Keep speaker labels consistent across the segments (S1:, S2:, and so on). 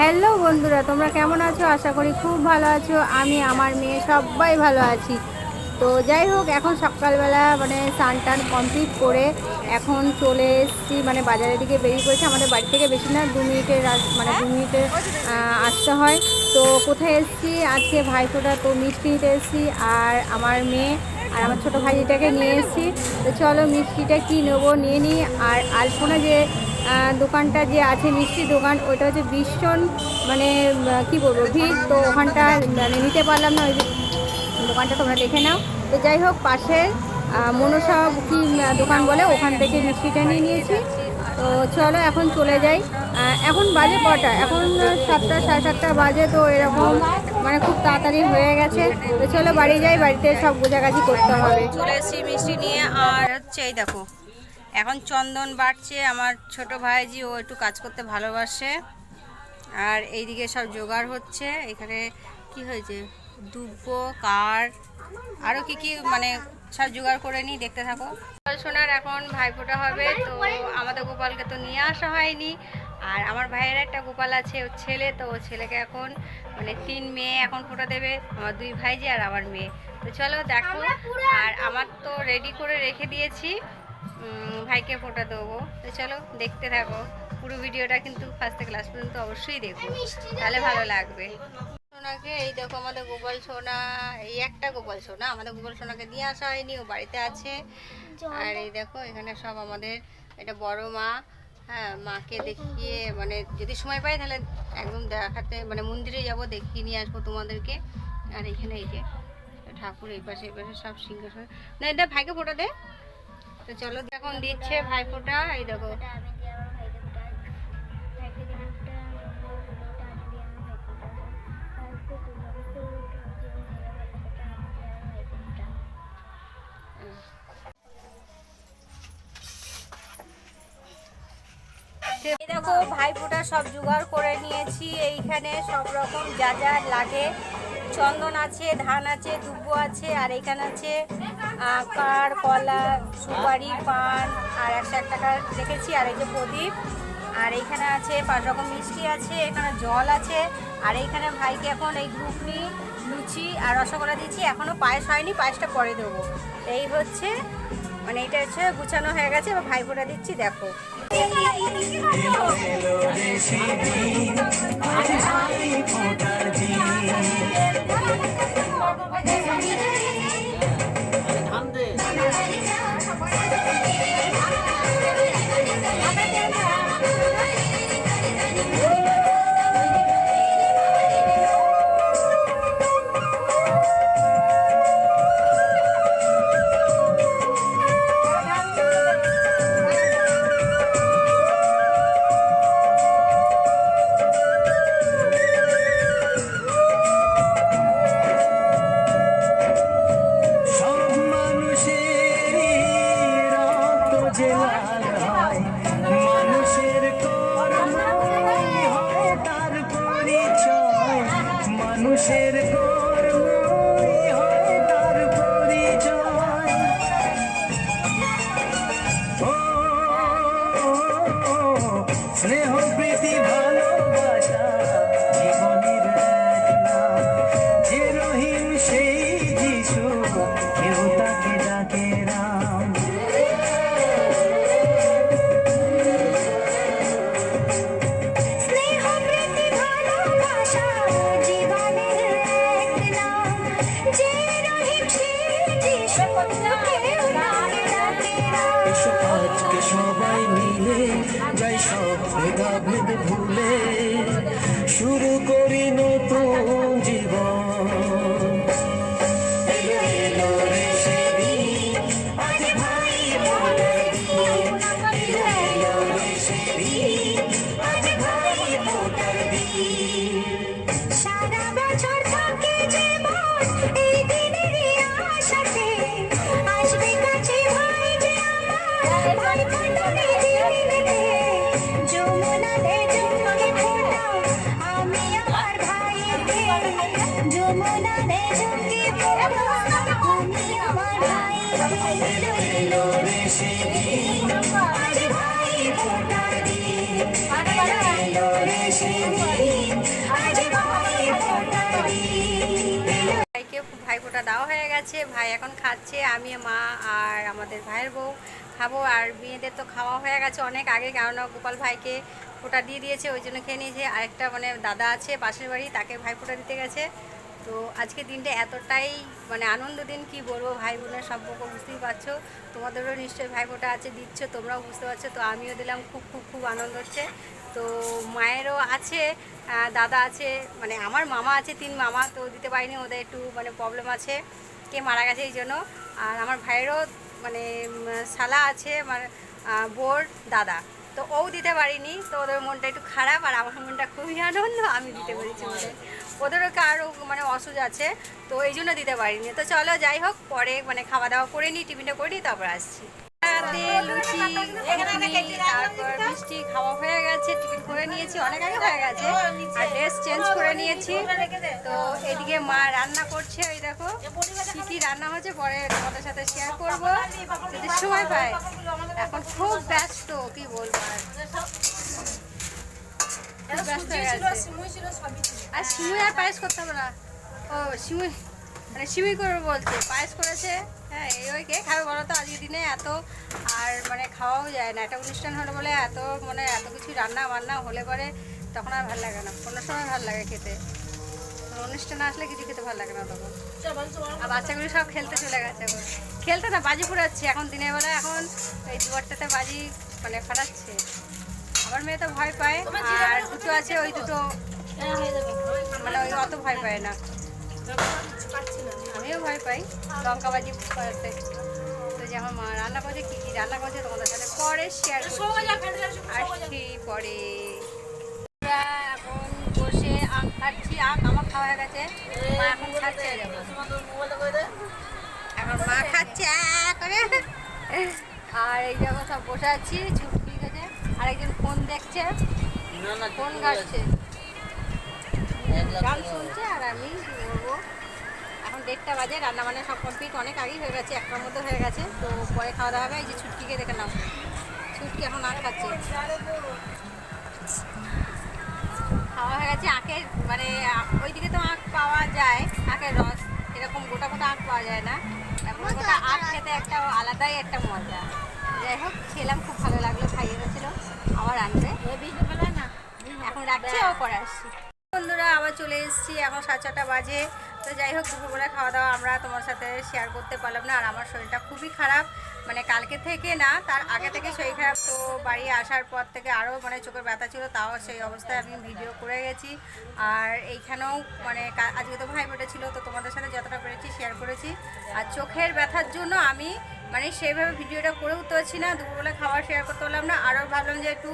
S1: Hello বন্ধুরা, তোমরা কেমন আছো? আশা করি খুব ভালো আছো। আমি আমার মেয়ে সবাই ভালো আছি। তো যাই হোক, এখন সকালবেলা মানে স্নান টান কমপ্লিট করে এখন চলে এসেছি। মানে বাজারের দিকে বেরিয়ে পড়েছে। আমাদের বাড়ি থেকে বেশি না, দু মিনিটের মানে দু মিনিটে আসতে হয়। তো কোথায় এসেছি? আজকে ভাইফোঁটা তো মিষ্টি নিতে এসেছি। আর আমার মেয়ে আর আমার ছোটো ভাইজিটাকে নিয়ে এসেছি। তো চলো মিষ্টিটা কী নেব? নিয়ে নিই। আর আলপনা যে দোকানটা যে আছে মিষ্টি দোকান, ওইটা হচ্ছে ভীষণ মানে কি বলব, ভিড়। তো ওখানটা মানে নিতে পারলাম না, ওই দোকানটা তোমরা দেখে নাও। তো যাই হোক, পাশে মনসা কি দোকান বলে, ওখান থেকে মিষ্টিটা নিয়ে নিয়েছি। তো চলো, এখন চলে যাই। এখন বাজে কটা? এখন সাতটা, সাড়ে সাতটা বাজে, তো এরকম মানে খুব তাড়াতাড়ি হয়ে গেছে। তো চলো, বাড়ি যাই, বাড়িতে সব গোজাগাজি করতে হবে।
S2: চলে এসেছি মিষ্টি নিয়ে, আর হচ্ছে এই দেখো এখন চন্দন বাড়ছে আমার ছোট ভাইজি ও একটু কাজ করতে ভালোবাসে। আর এইদিকে সব জোগাড় হচ্ছে এখানে কি হয়েছে? দুব্বো কার আরও কি কি মানে সব জোগাড় করে নিই দেখতে থাকো। সোনার এখন ভাইফোঁটা হবে তো আমাদের গোপালকে তো নিয়ে আসা হয়নি। আর আমার ভাইয়ের একটা গোপাল আছে ওর ছেলে তো ও ছেলেকে এখন মানে তিন মেয়ে এখন ফোটা দেবে আমার দুই ভাইজি আর আমার মেয়ে। তো চলো দেখো আর আমার তো রেডি করে রেখে দিয়েছি। ভাইকে ফোটা দেবো। তো চলো, দেখতে থাকো। পুরো ভিডিওটা কিন্তু ফার্স্ট থেকে লাস্ট পর্যন্ত অবশ্যই দেখো। তাহলে ভালো লাগবে। সোনাকে, এই দেখো আমাদের গোপাল সোনা। এই একটা গোপাল সোনা। আমাদের গোপাল সোনাকে দিয়ে আসা হয়নি, ও বাড়িতে আছে। আর এই দেখো, এখানে সব আমাদের এটা বড় মা। হ্যাঁ মাকে দেখিয়ে মানে যদি সময় পাই তাহলে একদম দেখাতে মানে মন্দিরে যাব, দেখিয়ে নিয়ে আসব তোমাদেরকে। আর এখানে এই যে ঠাকুর, এই পাশে এই পাশে সব সিংহাসন। না, এটা ভাইকে ফোটা দে। তো চলো এখন দিচ্ছে ভাই ফোটা এই দেখো। দেখো, ভাইফোঁটা সব জোগাড় করে নিয়েছি। এইখানে সব রকম যা যা লাগে। চন্দন আছে, ধান আছে, দুব্বো আছে, আর এখানে আছে কার কলা, সুপারি, পান, আর একশো এক টাকা দেখেছি, আর এই যে প্রদীপ, আর এইখানে আছে পাঁচ রকম মিষ্টি আছে, এখানে জল আছে, আর এইখানে ভাইকে এখন এই ঘুগনি, লুচি আর রসগোল্লা দিচ্ছি এখনও পায়েস হয়নি, পায়েসটা পরে দেবো। এই হচ্ছে মানে এটা হচ্ছে গুছানো হয়ে গেছে, এবার ভাই ফোটা দিচ্ছি, দেখো। They got me গেছে ভাই এখন খাচ্ছে, আমি, মা আর আমাদের ভাইয়ের বউ খাব। আর মেয়েদের তো খাওয়া হয়ে গেছে অনেক আগে, কেননা গোপাল ভাইকে ফোঁটা দিয়ে দিয়েছে, ওই জন্য খেয়ে নিয়েছে। আরেকটা মানে দাদা আছে পাশের বাড়ি, তাকে ভাই ফোঁটা দিতে গেছে। তো আজকে দিনটা এতটাই মানে আনন্দ দিন, কি বলব, ভাই বোনের সম্পর্ক বুঝতেই পারছ। তোমাদেরও নিশ্চয়ই ভাই ফোঁটা আছে, দিচ্ছ, তোমরাও বুঝতে পারছ। তো আমিও দিলাম, খুব খুব খুব আনন্দ হচ্ছে। তো মায়েরও আছে দাদা আছে মানে আমার মামা আছে, তিন মামা, তো দিতে পারিনি, ওদের একটু মানে প্রবলেম আছে। কে মারা গেছে এই জন্য। আর আমার ভাইয়েরও মানে শালা আছে, আমার বোর দাদা। তো ও দিতে পারিনি, তো ওদের মনটা একটু খারাপ, আর আমার মনটা খুবই আনন্দ, আমি দিতে পেরেছি ওদের ওদেরও কারও মানে অসুখ আছে, তো এই জন্য দিতে পারিনি। তো চলো, যাই হোক, পরে মানে খাওয়া দাওয়া করে নিই টিফিনটা করে নিই তারপর আসছি। লুচি তারপর মিষ্টি খাওয়া হয়ে গেছে করে নিয়েছি অনেক আগে হয়ে গেছে আর ড্রেস চেঞ্জ করে নিয়েছি তো এদিকে মা রান্না করছে ওই দেখো কি কি রান্না হচ্ছে পরে তোমাদের সাথে শেয়ার করব যদি সময় এখন খুব ব্যস্ত কি বলব আর ব্যস্ত হয়ে গেছে আর সিমুই আর পায়েস করতে হবে না। ও, সিমুই। মানে সিমুই করবে বলছে। পায়েস করেছে। হ্যাঁ এই ওই কে খাবে বলো তো? আজকের দিনে এত আর মানে খাওয়াও যায় না। একটা অনুষ্ঠান হলে বলে এত মানে এত কিছু রান্না বান্না হলে পরে তখন আর ভালো লাগে না। কোনো সময় ভালো লাগে খেতে। অনুষ্ঠান আসলে কিছু খেতে ভালো লাগে না তখন। আর বাচ্চাগুলো সব খেলতে চলে গেছে এখন। খেলতে না বাজি ফুরাচ্ছে এখন দিনের বেলা এখন এই দুয়ারটাতে বাজি মানে ফাটাচ্ছে। আমার মেয়ে তো ভয় পায়। আর দুটো আছে ওই দুটো মানে ওই অত ভয় পায় না। আমিও ভয় পাই। লঙ্কা বাজি করতে। তো যে আমার মা রান্না করছে কী কী রান্না করছে তোমাদের সাথে পরে শেয়ার আসছি পরে। এখন বসে আখ খাচ্ছি। আখ আমার খাওয়া হয়ে গেছে। মা এখন খাচ্ছে। এখন মা খাচ্ছে করে। আর এই যখন সব বসে আছি ছুটি গেছে আর একজন ফোন দেখছে ফোন ঘাটছে। গান শুনছে আর আমি কি বলব এখন দেড়টা বাজে রান্না বান্না সব কমপ্লিট অনেক আগেই হয়ে গেছে একটার মধ্যে হয়ে গেছে তো পরে খাওয়া দাওয়া হবে এই যে ছুটকিকে দেখে নাও। ছুটকি এখন আখ খাচ্ছে। খাওয়া হয়ে গেছে আখের মানে ওইদিকে তো আখ পাওয়া যায় আখের রস এরকম গোটা গোটা আখ পাওয়া যায় না। এখন গোটা আখ খেতে একটা আলাদাই একটা মজা। যাই হোক খেলাম খুব ভালো লাগল খাইয়ে গেছিল আবার আনবে। এখন রাখছি ও পরে আসছি। বন্ধুরা, আবার চলে এসেছি এখন সাড়ে ছটা বাজে। তো যাই হোক, দুপুরবেলা খাওয়া দাওয়া আমরা তোমার সাথে শেয়ার করতে পারলাম না, আর আমার শরীরটা খুবই খারাপ। মানে কালকে থেকে না, তার আগে থেকে শরীর খারাপ। তো বাড়ি আসার পর থেকে আরও মানে চোখের ব্যথা ছিল, তাও সেই অবস্থায় আমি ভিডিও করে গেছি। আর এইখানেও মানে আজকে তো ভাই ফোটা ছিল, তো তোমাদের সাথে যতটা পেরেছি শেয়ার করেছি। আর চোখের ব্যথার জন্য আমি মানে সেইভাবে ভিডিওটা করে উঠতে পারছি না, দুপুরবেলা খাবার শেয়ার করতে পারলাম না। আরও ভাবলাম যে একটু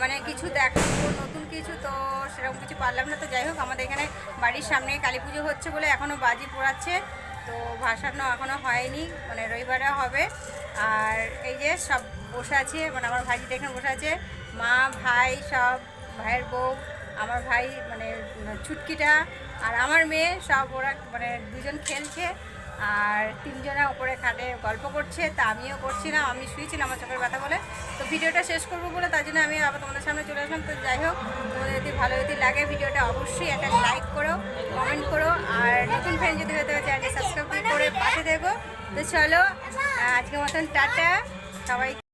S2: মানে কিছু দেখাবো কিছু, তো সেরকম কিছু পারলাম না। তো যাই হোক, আমাদের এখানে বাড়ির সামনে কালী পুজো হচ্ছে বলে এখনও বাজি পোড়াচ্ছে। তো ভাসানো এখনও হয়নি মানে রবিবারে হবে। আর এই যে সব বসে আছে মানে আমার ভাইজিটা এখানে বসে আছে। মা, ভাই সব, ভাইয়ের বউ, আমার ভাই মানে ছুটকিটা আর আমার মেয়ে সব ওরা মানে দুজন খেলছে। আর তিনজনা ওপরে খাটে গল্প করছে, তা আমিও করছিলাম আমি শুয়েছিলাম আমার চোখের ব্যথা বলে। তো ভিডিওটা শেষ করব বলে তার জন্য আমি আবার তোমাদের সামনে চলে আসলাম। তো যাই হোক, তোমাদের যদি ভালো যদি লাগে ভিডিওটা অবশ্যই একটা লাইক করো কমেন্ট করো, আর নতুন ফ্রেন্ড যদি হতে হয় চ্যানেলটি সাবস্ক্রাইব করে পাশে দেখো। তো চলো আজকের মতন টাটা সবাই